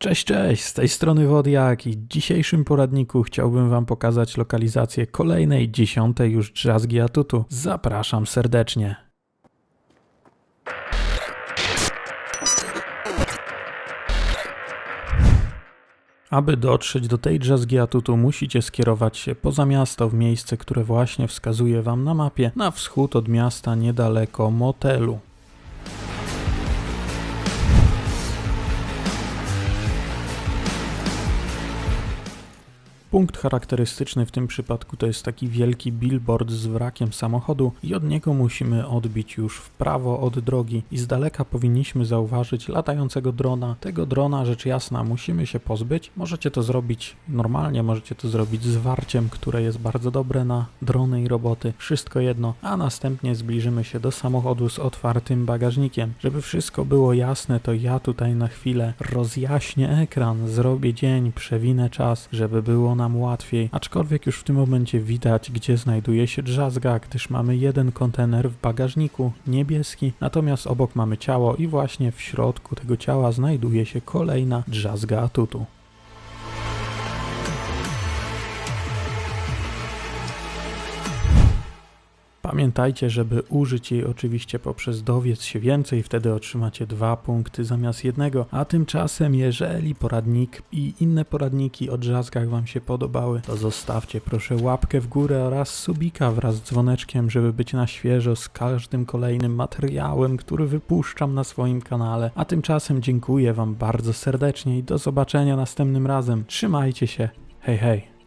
Cześć, cześć, z tej strony Wodiak i w dzisiejszym poradniku chciałbym Wam pokazać lokalizację kolejnej, dziesiątej już drzazgi atutu. Zapraszam serdecznie. Aby dotrzeć do tej drzazgi atutu, musicie skierować się poza miasto w miejsce, które właśnie wskazuje Wam na mapie, na wschód od miasta, niedaleko motelu. Punkt charakterystyczny w tym przypadku to jest taki wielki billboard z wrakiem samochodu i od niego musimy odbić już w prawo od drogi i z daleka powinniśmy zauważyć latającego drona. Tego drona rzecz jasna musimy się pozbyć. Możecie to zrobić normalnie, możecie to zrobić z warciem, które jest bardzo dobre na drony i roboty. Wszystko jedno, a następnie zbliżymy się do samochodu z otwartym bagażnikiem. Żeby wszystko było jasne, to ja tutaj na chwilę rozjaśnię ekran, zrobię dzień, przewinę czas, żeby było nam łatwiej. Aczkolwiek już w tym momencie widać, gdzie znajduje się drzazga, gdyż mamy jeden kontener w bagażniku, niebieski, natomiast obok mamy ciało i właśnie w środku tego ciała znajduje się kolejna drzazga atutu. Pamiętajcie, żeby użyć jej oczywiście poprzez dowiedz się więcej, wtedy otrzymacie dwa punkty zamiast jednego. A tymczasem, jeżeli poradnik i inne poradniki o drzazgach Wam się podobały, to zostawcie proszę łapkę w górę oraz subika wraz z dzwoneczkiem, żeby być na świeżo z każdym kolejnym materiałem, który wypuszczam na swoim kanale. A tymczasem dziękuję Wam bardzo serdecznie i do zobaczenia następnym razem. Trzymajcie się. Hej, hej.